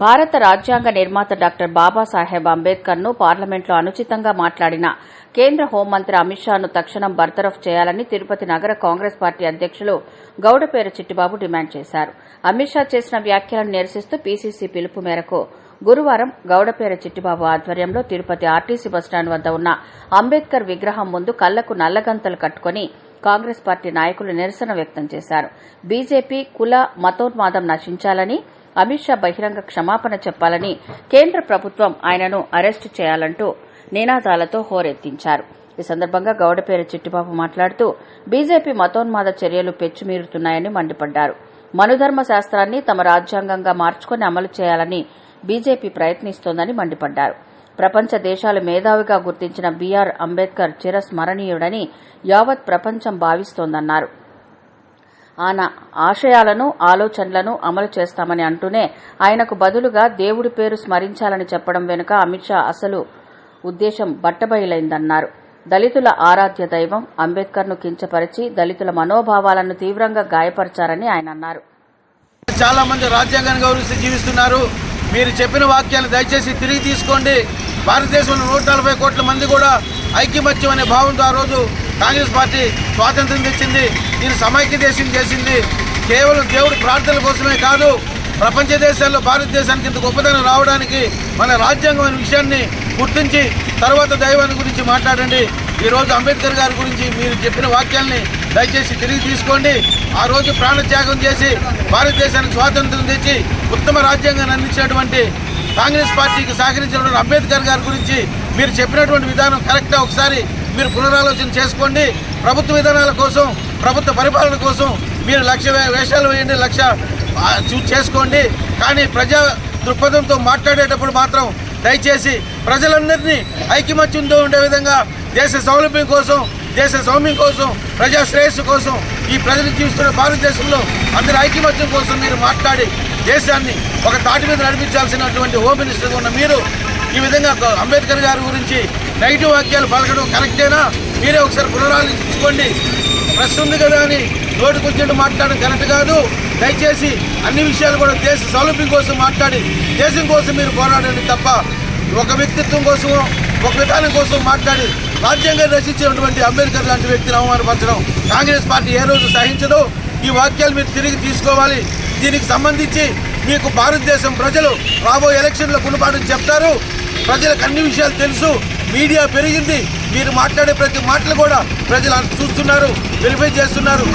భారత రాజ్యాంగ నిర్మాత డాక్టర్ బాబాసాహెబ్ అంబేద్కర్ను పార్లమెంట్లో అనుచితంగా మాట్లాడిన కేంద్ర హోంమంత్రి అమిత్ షాను తక్షణం బర్తరఫ్ చేయాలని తిరుపతి నగర కాంగ్రెస్ పార్టీ అధ్యక్షులు గౌడపేర చిట్టిబాబు డిమాండ్ చేశారు. అమిత్ షా చేసిన వ్యాఖ్యలను నిరసిస్తూ పీసీసీ పిలుపు మేరకు గురువారం గౌడపేర చిట్టిబాబు ఆధ్వర్యంలో తిరుపతి ఆర్టీసీ బస్టాండ్ వద్ద ఉన్న అంబేద్కర్ విగ్రహం ముందు కళ్ళకు నల్లగంతలు కట్టుకుని కాంగ్రెస్ పార్టీ నాయకులు నిరసన వ్యక్తం చేశారు. బీజేపీ కుల మతోన్మాదం నశించాలని అమిత్ షా బహిరంగ క్షమాపణ చెప్పాలని కేంద్ర ప్రభుత్వం ఆయనను అరెస్టు చేయాలంటూ నినాదాలతో హోరెత్తించారు. ఈ సందర్భంగా గౌడపేర చిట్టిబాబు మాట్లాడుతూ బీజేపీ మతోన్మాద చర్యలు పెచ్చుమీరుతున్నాయని మండిపడ్డారు. మనుధర్మ శాస్త్రాన్ని తమ రాజ్యాంగంగా మార్చుకుని అమలు చేయాలని బీజేపీ ప్రయత్నిస్తోందని మండిపడ్డారు. ప్రపంచ దేశాలు మేధావిగా గుర్తించిన బీఆర్ అంబేద్కర్ చిరస్మరణీయుడని యావత్ ప్రపంచం భావిస్తోందన్నారు. ఆయన ఆశయాలను ఆలోచనలను అమలు చేస్తామని అంటూనే ఆయనకు బదులుగా దేవుడి పేరు స్మరించాలని చెప్పడం వెనుక అమిత్ షా అసలు ఉద్దేశం బట్టబయలైందన్నారు. దళితుల ఆరాధ్య దైవం అంబేద్కర్ను కించపరిచి దళితుల మనోభావాలను తీవ్రంగా గాయపరిచారని ఆయన అన్నారు. చాలా మంది రాజ్యాంగాన్ని గౌరవిస్తూ జీవిస్తున్నారు. మీరు చెప్పిన వాక్యాలు దయచేసి తిరిగి తీసుకోండి. భారతదేశంలో నూట నలభై కోట్ల మంది కూడా ఐక్యమత్యం అనే భావంతో ఆ రోజు కాంగ్రెస్ పార్టీ స్వాతంత్రం తెచ్చింది. దీన్ని సమైక్య దేశం చేసింది. కేవలం దేవుడి ప్రార్థనల కోసమే కాదు ప్రపంచ దేశాల్లో భారతదేశానికి ఇంత గొప్పదనం రావడానికి మన రాజ్యాంగం అనే విషయాన్ని గుర్తించి తర్వాత దైవాన్ని గురించి మాట్లాడండి. ఈరోజు అంబేద్కర్ గారి గురించి మీరు చెప్పిన వాక్యాల్ని దయచేసి తిరిగి తీసుకోండి. ఆ రోజు ప్రాణత్యాగం చేసి భారతదేశానికి స్వాతంత్రం తెచ్చి ఉత్తమ రాజ్యాంగాన్ని అందించినటువంటి కాంగ్రెస్ పార్టీకి సహకరించినటువంటి అంబేద్కర్ గారి గురించి మీరు చెప్పినటువంటి విధానం కరెక్టా? ఒకసారి మీరు పునరాలోచన చేసుకోండి. ప్రభుత్వ విధానాల కోసం ప్రభుత్వ పరిపాలన కోసం మీరు లక్ష వేషాలు వేయండి లక్ష చూ- చేసుకోండి. కానీ ప్రజా దృక్పథంతో మాట్లాడేటప్పుడు మాత్రం దయచేసి ప్రజలందరినీ ఐకమత్యంతో ఉండే విధంగా దేశ సౌలభ్యం కోసం దేశ సౌమ్యం కోసం ప్రజా శ్రేయస్సు కోసం ఈ ప్రజలు జీవిస్తున్న భారతదేశంలో అందరి ఐకమత్యం కోసం మీరు మాట్లాడి దేశాన్ని ఒక తాటి మీద నడిపించాల్సినటువంటి హోమ్ మినిస్టర్గా ఉన్న మీరు ఈ విధంగా అంబేద్కర్ గారి గురించి నెగిటివ్ వాక్యాలు పలకడం కరెక్టేనా? మీరే ఒకసారి పునరాలోచించుకోండి ప్రెస్ ఉంది కదా అని నోటికొచ్చినట్టు మాట్లాడడం కరెక్ట్ కాదు. దయచేసి అన్ని విషయాలు కూడా దేశ సౌలభ్యం కోసం మాట్లాడి దేశం కోసం మీరు పోరాడండి తప్ప ఒక వ్యక్తిత్వం కోసం ఒక విధానం కోసం మాట్లాడి రాజ్యాంగం రచించినటువంటి అంబేద్కర్ లాంటి వ్యక్తిని అవమానపరచడం కాంగ్రెస్ పార్టీ ఏ రోజు సహించదో. ఈ వాక్యాలు మీరు తిరిగి తీసుకోవాలి. దీనికి సంబంధించి మీకు భారతదేశం ప్రజలు రాబోయే ఎలక్షన్లో గుణపాఠం చెప్తారు. ప్రజలకు అన్ని విషయాలు తెలుసు. మీడియా పెరిగింది. మీరు మాట్లాడే ప్రతి మాటలు కూడా ప్రజలు చూస్తున్నారు వెరిఫై చేస్తున్నారు.